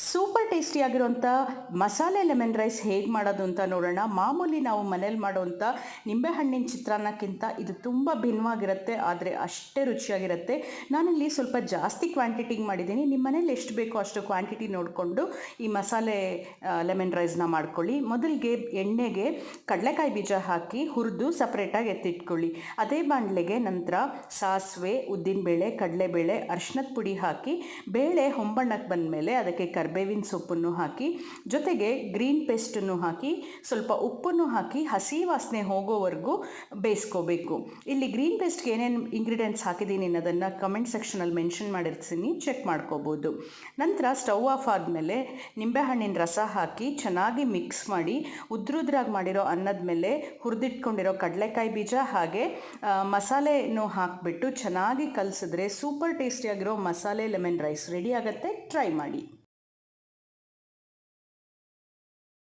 Super ಟೇಸ್ಟಿಯಾಗಿರೋಂಥ ಮಸಾಲೆ lemon rice ಹೇಗೆ ಮಾಡೋದು ಅಂತ ನೋಡೋಣ. ಮಾಮೂಲಿ ನಾವು ಮನೇಲಿ ಮಾಡೋವಂಥ ನಿಂಬೆಹಣ್ಣಿನ ಚಿತ್ರಾನ್ನಕ್ಕಿಂತ ಇದು ತುಂಬ ಭಿನ್ನವಾಗಿರುತ್ತೆ, ಆದರೆ ಅಷ್ಟೇ ರುಚಿಯಾಗಿರುತ್ತೆ. ನಾನಿಲ್ಲಿ ಸ್ವಲ್ಪ ಜಾಸ್ತಿ ಕ್ವಾಂಟಿಟಿಗೆ ಮಾಡಿದ್ದೀನಿ. ನಿಮ್ಮ ಮನೇಲಿ ಎಷ್ಟು ಬೇಕೋ ಅಷ್ಟು ಕ್ವಾಂಟಿಟಿ ನೋಡಿಕೊಂಡು ಈ ಮಸಾಲೆ ಲೆಮನ್ ರೈಸ್ನ ಮಾಡ್ಕೊಳ್ಳಿ. ಮೊದಲಿಗೆ ಎಣ್ಣೆಗೆ ಕಡಲೆಕಾಯಿ ಬೀಜ ಹಾಕಿ ಹುರಿದು ಸಪ್ರೇಟಾಗಿ ಎತ್ತಿಟ್ಕೊಳ್ಳಿ. ಅದೇ ಬಾಣಲೆಗೆ ನಂತರ ಸಾಸಿವೆ, ಉದ್ದಿನಬೇಳೆ, ಕಡಲೆಬೇಳೆ ಅರ್ಶಿನದ ಪುಡಿ ಹಾಕಿ, ಬೇಳೆ, ಹೊಂಬಣ್ಣಕ್ಕೆ ಬಂದಮೇಲೆ ಅದಕ್ಕೆ ಕರ್ಬೇವಿನ ಸೊಪ್ಪನ್ನು ಹಾಕಿ, ಜೊತೆಗೆ ಗ್ರೀನ್ ಪೇಸ್ಟನ್ನು ಹಾಕಿ, ಸ್ವಲ್ಪ ಉಪ್ಪನ್ನು ಹಾಕಿ ಹಸಿ ವಾಸನೆ ಹೋಗೋವರೆಗೂ ಬೇಯಿಸ್ಕೋಬೇಕು. ಇಲ್ಲಿ ಗ್ರೀನ್ ಪೇಸ್ಟ್ಗೆ ಏನೇನು ಇಂಗ್ರೀಡಿಯೆಂಟ್ಸ್ ಹಾಕಿದ್ದೀನಿ ಅನ್ನೋದನ್ನು ಕಮೆಂಟ್ ಸೆಕ್ಷನಲ್ಲಿ ಮೆನ್ಷನ್ ಮಾಡಿರ್ತೀನಿ ಚೆಕ್ ಮಾಡ್ಕೋಬೋದು. ನಂತರ ಸ್ಟವ್ ಆಫ್ ಆದಮೇಲೆ ನಿಂಬೆಹಣ್ಣಿನ ರಸ ಹಾಕಿ ಚೆನ್ನಾಗಿ ಮಿಕ್ಸ್ ಮಾಡಿ, ಉದ್ರುದ್ರಾಗಿ ಮಾಡಿರೋ ಅನ್ನದ ಮೇಲೆ ಹುರಿದಿಟ್ಕೊಂಡಿರೋ ಕಡಲೆಕಾಯಿ ಬೀಜ ಹಾಗೆ ಮಸಾಲೆನೂ ಹಾಕಿಬಿಟ್ಟು ಚೆನ್ನಾಗಿ ಕಲಸಿದ್ರೆ ಸೂಪರ್ ಟೇಸ್ಟಿಯಾಗಿರೋ ಮಸಾಲೆ ಲೆಮನ್ ರೈಸ್ ರೆಡಿ ಆಗುತ್ತೆ ಟ್ರೈ ಮಾಡಿ.